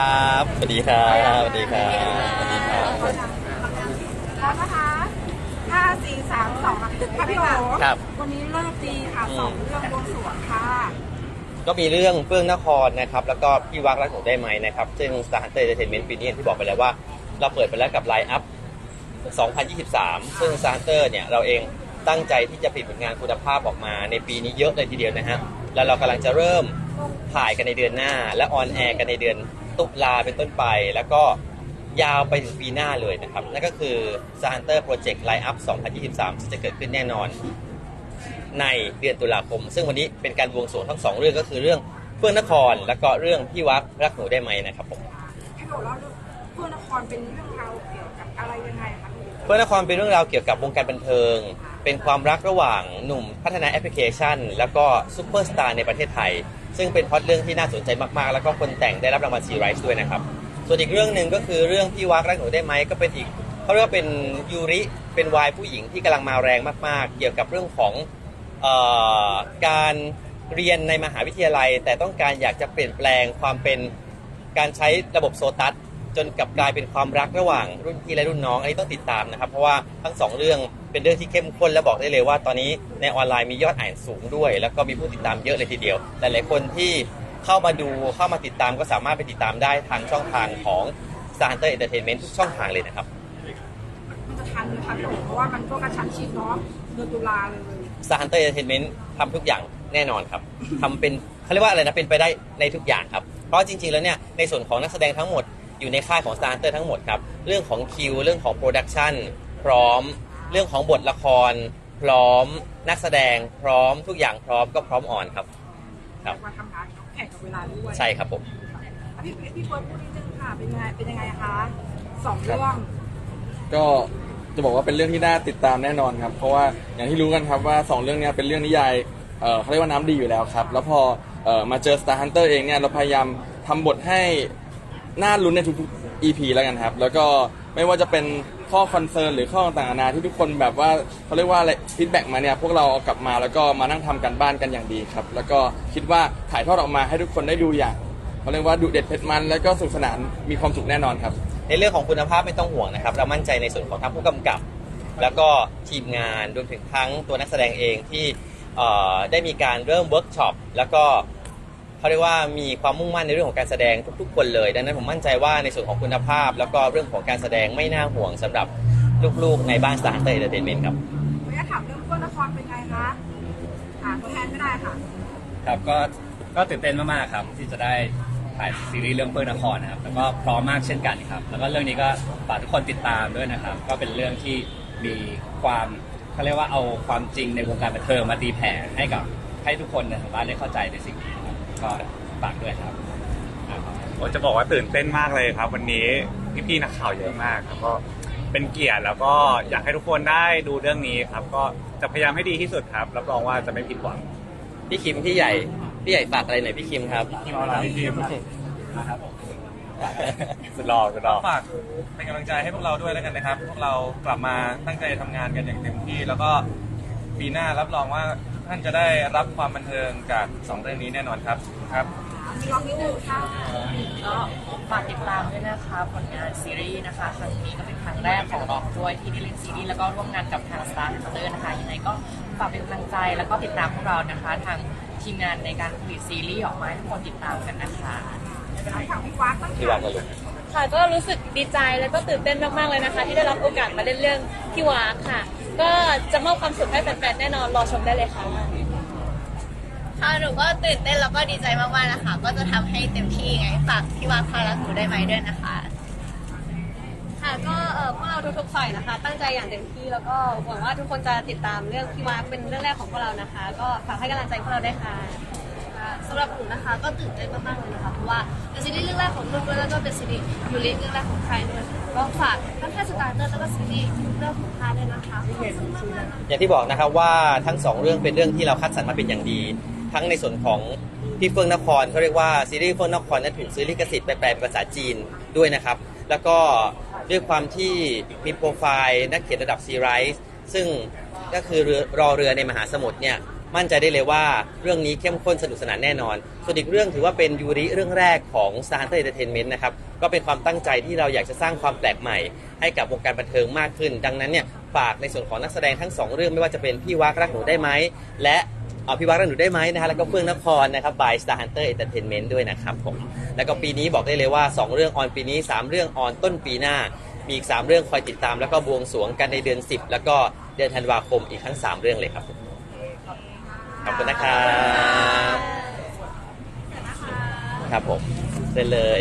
ครับสวัสดีครับ สวัสดีครับ สวัสดีครับพร้อมนะคะห้าสี่สามสองค่ะพี่โอครับ วันนี้เลิกดีค่ะสองเรื่องบวงสรวงค่ะ ก็มีเรื่องเฟื่องนครนะครับ แล้วก็พี่วักรักหนูได้ไหมนะครับ ซึ่ง Star Hunter Entertainment ปีนี้อย่างที่บอกไปแล้วว่า เราเปิดไปแล้วกับไลน์อัพ 2023 ซึ่ง Star Hunter เนี่ยเราเองตั้งใจที่จะผลิตผลงานคุณภาพออกมาในปีนี้เยอะเลยทีเดียวนะฮะ แล้วเรากำลังจะเริ่มถ่ายกันในเดือนหน้า และออนแอร์กันในเดือน ตุลาเป็นต้นไป แล้วก็ยาวไปถึงปีหน้าเลยนะครับ นั่นก็คือ Star Hunter Project Line Up 2023 ที่จะเกิดขึ้นแน่นอน ในเดือนตุลาคม ซึ่งวันนี้เป็นการบวงสรวงทั้งสองเรื่องก็คือเรื่องเฟื่องนคร แล้วก็เรื่องพี่วักรักหนูได้ไหมนะครับผมพี่โอเล่าเรื่องเพื่อนนครเป็นเรื่องราวเกี่ยวกับอะไรยังไงคะพี่เฟื่องนครเป็นเรื่องราวเกี่ยวกับวงการบันเทิง เป็นความรักระหว่างหนุ่มพัฒนาแอปพลิเคชัน แล้วก็ซูเปอร์สตาร์ในประเทศไทย ซึ่งเป็นพล็อตเรื่องที่น่าสนใจมากๆ แล้วก็คนแต่งได้รับรางวัลซีไรส์ด้วยนะครับ ส่วนอีกเรื่องหนึ่งก็คือเรื่องพี่วักรักหนูได้ไหมก็เป็นอีกเขาเรียกว่าเป็นยูริเป็นวายผู้หญิงที่กำลังมาแรงมากๆ เกี่ยวกับเรื่องของออการเรียนในมหาวิทยาลัย แต่ต้องการอยากจะเปลี่ยนแปลงความเป็นการใช้ระบบโซตัสจนกลับกลายเป็นความรักระหว่างรุ่นพี่และรุ่นน้องอันนี้ต้องติดตามนะครับ เพราะว่าทั้งสองเรื่อง เป็นเรื่องที่เข้มข้นและบอกได้เลยว่า ตอนนี้ในออนไลน์มียอดอ่านสูงด้วย แล้วก็มีผู้ติดตามเยอะเลยทีเดียวหลายๆคนที่เข้ามาดูเข้ามาติดตามก็สามารถไปติดตามได้ทางช่องทางของ Star Hunter Entertainment ทุกช่องทางเลยนะครับมันจะทันไหมคะพี่โอเพราะว่ามันก็กระชั้นชิดเนาะเดือนตุลาเลย Star Hunter Entertainment ทำทุกอย่างแน่นอนครับทำเป็นเขาเรียกว่าอะไรนะเป็นไปได้ในทุกอย่างครับ เพราะจริง ๆ แล้วเนี่ยในส่วนของนักแสดงทั้งหมดอยู่ในค่ายของ Star Hunter ทั้งหมดครับเรื่องของคิวเรื่องของโปรดักชันพร้อม เรื่องของบทละคร พร้อมนักแสดงพร้อมทุกอย่างพร้อมก็พร้อมออนครับ ครับ มาทำงานแข่งกับเวลาด้วยใช่ครับผม พี่พี่เฟิร์นพูดนิดนึงค่ะเป็นยังไงเป็นยังไงคะสองเรื่องก็จะบอกว่าเป็นเรื่องที่น่าติดตามแน่นอนครับ เพราะว่าอย่างที่รู้กันครับว่า 2 เรื่องเนี้ยเป็นเรื่องนิยายเอ่อเขาเรียกว่าน้ำดีอยู่แล้วครับ แล้วพอเอ่อมาเจอ Star Hunter เองเนี่ยเราพยายามทำบทให้ น่าลุ้นในทุกๆ EP แล้วกันครับ แล้วก็ไม่ว่าจะเป็นข้อคอนเซิร์นหรือข้อต่างๆนานาที่ทุกคนแบบว่าเขาเรียกว่าอะไรฟีดแบ็กมาเนี่ยพวกเราเอากลับมาแล้วก็มานั่งทำกันบ้านกันอย่างดีครับ แล้วก็คิดว่าถ่ายทอดออกมาให้ทุกคนได้ดูอย่างเขาเรียกว่าดุเด็ดเผ็ดมัน แล้วก็สนุกสนานมีความสุขแน่นอนครับ ในเรื่องของคุณภาพไม่ต้องห่วงนะครับ เรามั่นใจในส่วนของทั้งผู้กำกับ แล้วก็ทีมงานรวมถึงทั้งตัวนักแสดงเองที่เอ่อได้มีการเริ่มเวิร์กช็อปแล้วก็ เขาเรียกว่ามีความมุ่งมั่นในเรื่องของการแสดงทุกๆ คนเลย ดังนั้นผมมั่นใจว่าในส่วนของคุณภาพ แล้วก็เรื่องของการแสดงไม่น่าห่วงสำหรับลูกๆ ในบ้าน Star Hunter Entertainment ครับขออนุญาตถามเรื่องเพื่อนนครเป็นไงคะหาตัวแทนไม่ได้ค่ะครับก็ก็ตื่นเต้นมากๆครับ ที่จะได้ถ่ายซีรีส์เรื่องเปิ้ลนครนะครับแล้วก็พร้อมมากเช่นกันครับแล้วก็เรื่องนี้ก็ฝากทุกคนติดตามด้วยนะครับ ก็เป็นเรื่องที่มีความเขาเรียกว่าเอาความจริงในวงการบันเทิงมาตีแผ่ให้กับให้ทุกคนในทางบ้านได้เข้าใจในสิ่งนี้ครับ ก็ฝากด้วยครับผมจะบอกว่าตื่นเต้นมากเลยครับ วันนี้พี่ๆนักข่าวเยอะมากครับก็เป็นเกียรติแล้วก็อยากให้ทุกคนได้ดูเรื่องนี้ครับ ก็จะพยายามให้ดีที่สุดครับรับรองว่าจะไม่ผิดหวังพี่คิมพี่ใหญ่พี่ใหญ่ฝากอะไรหน่อยพี่คิมครับสุดหล่อสุดหล่อฝากเป็นกำลังใจให้พวกเราด้วยแล้วกันนะครับ พวกเรากลับมาตั้งใจทำงานกันอย่างเต็มที่ แล้วก็ปีหน้ารับรองว่า ท่านจะได้รับความบันเทิงจากสองเรื่องนี้แน่นอนครับครับมีลองนิ้วมือค่ะก็ฝากติดตามด้วยนะคะผลงานซีรีส์นะคะครั้งนี้ก็เป็นครั้งแรกของรอกด้วยที่ได้เล่นซีรีส์แล้วก็ร่วมงานกับทาง Star Hunter นะคะยังไงก็ฝากเป็นกำลังใจแล้วก็ติดตามพวกเรานะคะ ทางทีมงานในการผลิตซีรีส์ออกมาให้ทุกคนติดตามกันนะคะทางพี่วัดต้องพี่วักกันเลยค่ะก็รู้สึกดีใจแล้วก็ตื่นเต้นมากๆเลยนะคะ ที่ได้รับโอกาสมาเล่นเรื่องที่วากค่ะ ก็จะมอบความสุขให้แฟนๆแน่นอนรอชมได้เลยค่ะค่ะหนูก็ตื่นเต้นแล้วก็ดีใจมากๆนะคะ ก็จะทำให้เต็มที่ไงฝากพี่วาพารักหนูได้ไหมด้วยนะคะ ค่ะก็เอ่อพวกเราทุกๆฝ่ายนะคะ ตั้งใจอย่างเต็มที่แล้วก็หวังว่าทุกคนจะติดตามเรื่องที่วากเป็นเรื่องแรกของพวกเรานะคะ ก็ฝากให้กำลังใจพวกเราได้วยค่ะ สำหรับหนูนะคะก็ตื่นเต้นมากๆเลยนะคะเพราะว่าเป็นซี รีส์เรื่องแรกของหนูด้วยแล้วก็เป็นซีรีส์ยูริเรื่องแรกของใครด้วยก็ฝากทั้งค่ายสตาร์เตอร์แล้วก็ซีรีส์เรื่องของค่ายด้วยนะคะขอบคุณมากๆอย่างที่บอกนะครับว่าทั้งสองเรื่องเป็นเรื่องที่เราคัดสรรมาเป็นอย่างดี ทั้งในส่วนของพี่เฟื่องนครเขาเรียกว่าซีรีส์เฟื่องนครนั้นถูกซื้อลิขสิทธิ์ไปแปลเป็นภาษาจีนด้วยนะครับ แล้วก็ด้วยความที่มีโปรไฟล์นักเขียนระดับซีไรส์ซึ่งก็คือรอเรือในมหาสมุทรเนี่ย มั่นใจได้เลยว่าเรื่องนี้เข้มข้นสนุกสนานแน่นอน ส่วนอีกเรื่องถือว่าเป็นยูริเรื่องแรกของ Star Hunter Entertainment นะครับก็เป็นความตั้งใจที่เราอยากจะสร้างความแปลกใหม่ ให้กับวงการบันเทิงมากขึ้น ดังนั้นเนี่ยฝากในส่วนของนักแสดงทั้งสองเรื่องไม่ว่าจะเป็นพี่วักรักหนูได้ไหมและเอาพี่วักรักหนูได้ไหมนะฮะแล้วก็เฟื่องนครนะครับ by Star Hunter Entertainment ด้วยนะครับผมแล้วก็ปีนี้บอกได้เลยว่า 2 เรื่องออนปีนี้ 3 เรื่องออนต้นปีหน้ามีอีก 3 เรื่องคอยติดตาม แล้วก็บวงสรวงกันในเดือน 10 แล้วก็เดือนธันวาคมอีกทั้ง 3 เรื่องเลยครับ ขอบคุณนะครับ ครับผมเสร็จเลย